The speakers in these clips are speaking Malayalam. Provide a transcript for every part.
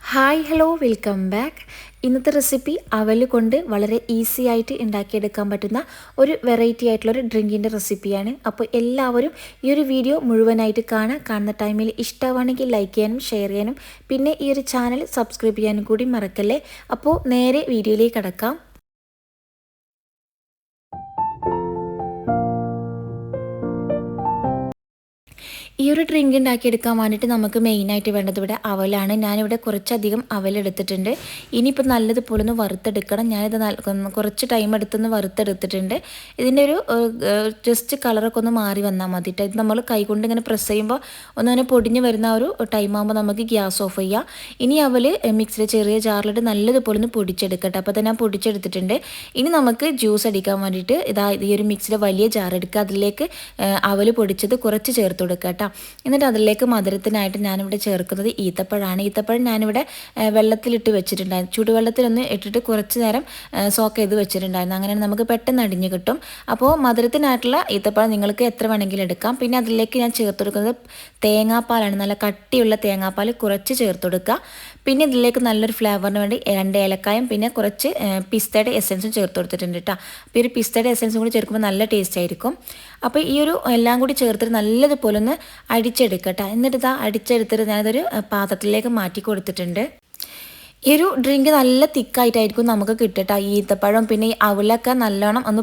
Hi hello welcome back. ഇന്നത്തെ റെസിപ്പി അവൽ കൊണ്ട് വളരെ ഈസി ആയിട്ട് ഉണ്ടാക്കിയെടുക്കാൻ പറ്റുന്ന ഒരു വെറൈറ്റി ആയിട്ടുള്ള ഒരു ഡ്രിങ്കിന്റെ റെസിപ്പിയാണ്. അപ്പോൾ എല്ലാവരും ഈ ഒരു വീഡിയോ മുഴുവനായിട്ട് കാണാൻ കാണുന്ന ടൈമിൽ ഇഷ്ടമാണെങ്കിൽ ലൈക്ക് ചെയ്യാനും ഷെയർ ചെയ്യാനും പിന്നെ ഈ ഒരു ചാനൽ സബ്സ്ക്രൈബ് ചെയ്യാനും കൂടി മറക്കല്ലേ? അപ്പോൾ നേരെ വീഡിയോയിലേക്ക് കടക്കാം. ഈ ഒരു ഡ്രിങ്ക് ഉണ്ടാക്കിയെടുക്കാൻ വേണ്ടിയിട്ട് നമുക്ക് മെയിനായിട്ട് വേണ്ടത് ഇവിടെ അവലാണ്. ഞാനിവിടെ കുറച്ചധികം അവലെടുത്തിട്ടുണ്ട്. ഇനിയിപ്പോൾ നല്ലതുപോലെ ഒന്ന് വറുത്തെടുക്കണം. ഞാനിത് കുറച്ച് ടൈം എടുത്തൊന്ന് വറുത്തെടുത്തിട്ടുണ്ട്. ഇതിന്റെ ഒരു ജസ്റ്റ് കളറൊക്കെ ഒന്ന് മാറി വന്നാൽ മതി ഇത് നമ്മൾ കൈകൊണ്ട് ഇങ്ങനെ പ്രസ് ചെയ്യുമ്പോൾ ഒന്നങ്ങനെ പൊടിഞ്ഞ് വരുന്ന ഒരു ടൈം ആകുമ്പോൾ നമുക്ക് ഗ്യാസ് ഓഫ് ചെയ്യാം. ഇനി അവൽ മിക്സിയിൽ ചെറിയ ജാറിലിട്ട് നല്ലതുപോലെ ഒന്ന് പൊടിച്ചെടുക്കട്ടെ. അപ്പോൾ തന്നെ ഞാൻ പൊടിച്ചെടുത്തിട്ടുണ്ട്. ഇനി നമുക്ക് ജ്യൂസ് അടിക്കാൻ വേണ്ടിയിട്ട് ഇതാ ഈ ഒരു മിക്സിയുടെ വലിയ ജാർ എടുക്കുക. അതിലേക്ക് അവൽ പൊടിച്ചത് കുറച്ച് ചേർത്ത് കൊടുക്കുക എന്നിട്ട് അതിലേക്ക് മധുരത്തിനായിട്ട് ഞാനിവിടെ ചേർക്കുന്നത് ഈത്തപ്പഴമാണ് ഈത്തപ്പഴം ഞാനിവിടെ വെള്ളത്തിലിട്ട് വെച്ചിട്ടുണ്ടായിരുന്നു. ചൂടുവെള്ളത്തിലൊന്ന് ഇട്ടിട്ട് കുറച്ച് നേരം സോക്ക് ചെയ്ത് വെച്ചിട്ടുണ്ടായിരുന്നു. അങ്ങനെ നമുക്ക് പെട്ടെന്ന് അടിഞ്ഞ് കിട്ടും. അപ്പോൾ മധുരത്തിനായിട്ടുള്ള ഈത്തപ്പഴം നിങ്ങൾക്ക് എത്ര വേണമെങ്കിലും എടുക്കാം. പിന്നെ അതിലേക്ക് ഞാൻ ചേർത്ത് കൊടുക്കുന്നത് തേങ്ങാപ്പാലാണ്. നല്ല കട്ടിയുള്ള തേങ്ങാപ്പാൽ കുറച്ച് ചേർത്ത് കൊടുക്കുക. പിന്നെ ഇതിലേക്ക് നല്ലൊരു ഫ്ലേവറിന് വേണ്ടി രണ്ട് ഏലക്കായും പിന്നെ കുറച്ച് പിസ്തയുടെ എസൻസും ചേർത്ത് കൊടുത്തിട്ടുണ്ട് കേട്ടോ. അപ്പോൾ ഈ ഒരു പിസ്തയുടെ എസൻസും കൂടി ചേർക്കുമ്പോൾ നല്ല ടേസ്റ്റ് ആയിരിക്കും. അപ്പോൾ ഈ ഒരു എല്ലാം കൂടി ചേർത്തിട്ട് നല്ലതുപോലെ ഒന്ന് അടിച്ചെടുക്കട്ടെ. എന്നിട്ട് ഇതാ അടിച്ചെടുത്തിട്ട് ഞാനതൊരു പാത്രത്തിലേക്ക് മാറ്റി കൊടുത്തിട്ടുണ്ട്. ഈ ഒരു ഡ്രിങ്ക് നല്ല തിക്കായിട്ടായിരിക്കും നമുക്ക് കിട്ടട്ടെ. ഈ ഈത്തപ്പഴം പിന്നെ ഈ അവലൊക്കെ നല്ലോണം ഒന്ന്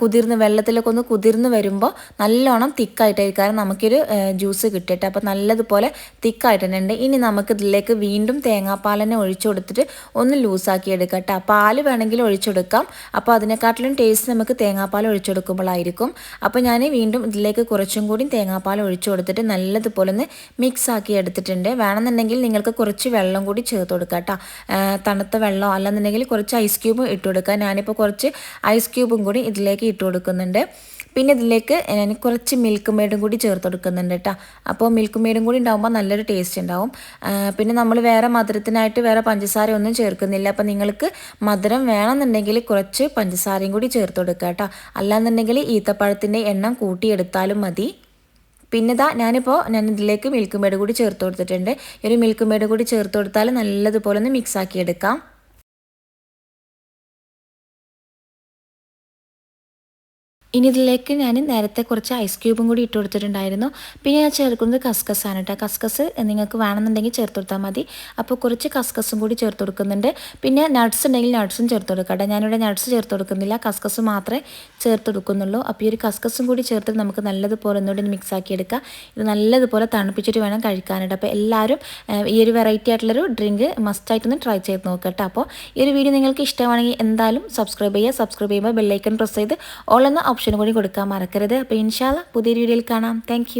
കുതിർന്ന് വെള്ളത്തിലൊക്കെ ഒന്ന് കുതിർന്ന് വരുമ്പോൾ നല്ലോണം തിക്കായിട്ടായിരിക്കും. നമുക്കൊരു ജ്യൂസ് കിട്ടട്ടെ. അപ്പോൾ നല്ലതുപോലെ തിക്കായിട്ടുണ്ട്. ഇനി നമുക്ക് ഇതിലേക്ക് വീണ്ടും തേങ്ങാപ്പാലിനെ ഒഴിച്ചു കൊടുത്തിട്ട് ഒന്ന് ലൂസാക്കി എടുക്കട്ടെ. പാൽ വേണമെങ്കിൽ ഒഴിച്ചെടുക്കാം അപ്പോൾ അതിനെക്കാട്ടിലും ടേസ്റ്റ് നമുക്ക് തേങ്ങാപ്പാൽ ഒഴിച്ചെടുക്കുമ്പോഴായിരിക്കും അപ്പോൾ ഞാൻ വീണ്ടും ഇതിലേക്ക് കുറച്ചും കൂടി തേങ്ങാപ്പാൽ ഒഴിച്ചു കൊടുത്തിട്ട് നല്ലതുപോലെ ഒന്ന് മിക്സ് ആക്കി എടുത്തിട്ടുണ്ട്. വേണമെന്നുണ്ടെങ്കിൽ നിങ്ങൾക്ക് കുറച്ച് വെള്ളം കൂടി ചേർത്ത് കൊടുക്കാം തണുത്ത വെള്ളം അല്ലെന്നുണ്ടെങ്കിൽ കുറച്ച് ഐസ് ക്യൂബും ഇട്ട് കൊടുക്കുക. ഞാനിപ്പോൾ കുറച്ച് ഐസ് ക്യൂബും കൂടി ഇതിലേക്ക് ഇട്ട് കൊടുക്കുന്നുണ്ട്. പിന്നെ ഇതിലേക്ക് ഞാൻ കുറച്ച് മിൽക്ക് മെയ്ഡും കൂടി ചേർത്ത് കൊടുക്കുന്നുണ്ട് കേട്ടോ അപ്പോൾ മിൽക്ക് മെയ്ഡും കൂടി ഉണ്ടാകുമ്പോൾ നല്ലൊരു ടേസ്റ്റ് ഉണ്ടാവും. പിന്നെ നമ്മൾ വേറെ മധുരത്തിനായിട്ട് വേറെ പഞ്ചസാര ഒന്നും ചേർക്കുന്നില്ല. അപ്പോൾ നിങ്ങൾക്ക് മധുരം വേണമെന്നുണ്ടെങ്കിൽ കുറച്ച് പഞ്ചസാരയും കൂടി ചേർത്ത് കൊടുക്കുക കേട്ടോ അല്ലാന്നുണ്ടെങ്കിൽ ഈത്തപ്പഴത്തിന്റെ എണ്ണം കൂട്ടിയെടുത്താലും മതി. പിന്നെ ഇതാ ഞാനിപ്പോൾ ഞാൻ ഇതിലേക്ക് മിൽക്ക് മേഡ് കൂടി ചേർത്ത് കൊടുത്തിട്ടുണ്ട്. ഈ ഒരു മിൽക്ക് മേഡ് കൂടി ചേർത്ത് കൊടുത്താൽ നല്ലതുപോലെ ഒന്ന് മിക്സ് ആക്കി എടുക്കാം ഇനി ഇതിലേക്ക് ഞാൻ നേരത്തെ കുറച്ച് ഐസ് ക്യൂബും കൂടി ഇട്ട് കൊടുത്തിട്ടുണ്ടായിരുന്നു. പിന്നെ ഞാൻ ചേർക്കുന്നത് കസ്കസാണ് കേട്ടോ കസ്കസ് നിങ്ങൾക്ക് വേണമെന്നുണ്ടെങ്കിൽ ചേർത്ത് കൊടുത്താൽ മതി. അപ്പോൾ കുറച്ച് കസ്കസും കൂടി ചേർത്ത് കൊടുക്കുന്നുണ്ട്. പിന്നെ നട്ട്സ് ഉണ്ടെങ്കിൽ നട്ട്സും ചേർത്ത് കൊടുക്കട്ടെ ഞാനിവിടെ നട്ട്സ് ചേർത്ത് കൊടുക്കുന്നില്ല. കസ്കസ് മാത്രമേ ചേർത്ത് കൊടുക്കുന്നുള്ളൂ. അപ്പോൾ ഈ ഒരു കസ്കസും കൂടി ചേർത്ത് നമുക്ക് നല്ലതുപോലെ ഒന്നുകൂടി മിക്സ് ആക്കി ഇത് നല്ലതുപോലെ തണുപ്പിച്ചിട്ട് വേണം കഴിക്കാനായിട്ട്. അപ്പോൾ എല്ലാവരും ഈ ഒരു വെറൈറ്റി ആയിട്ടുള്ളൊരു ഡ്രിങ്ക് മസ്റ്റായിട്ടൊന്ന് ട്രൈ ചെയ്ത് നോക്കട്ടെ അപ്പോൾ ഈ ഒരു വീഡിയോ നിങ്ങൾക്ക് ഇഷ്ടമാണെങ്കിൽ എന്തായാലും സബ്സ്ക്രൈബ് ചെയ്യുക. സബ്സ്ക്രൈബ് ചെയ്യുമ്പോൾ ബെല്ലൈക്കൺ പ്രസ് ചെയ്ത് ഓൾ എന്ന ഓപ്ഷൻ ഓപ്ഷൻ കൂടി കൊടുക്കാൻ മറക്കരുത്. അപ്പോൾ ഇൻഷാല്ല പുതിയൊരു വീഡിയോയിൽ കാണാം. താങ്ക്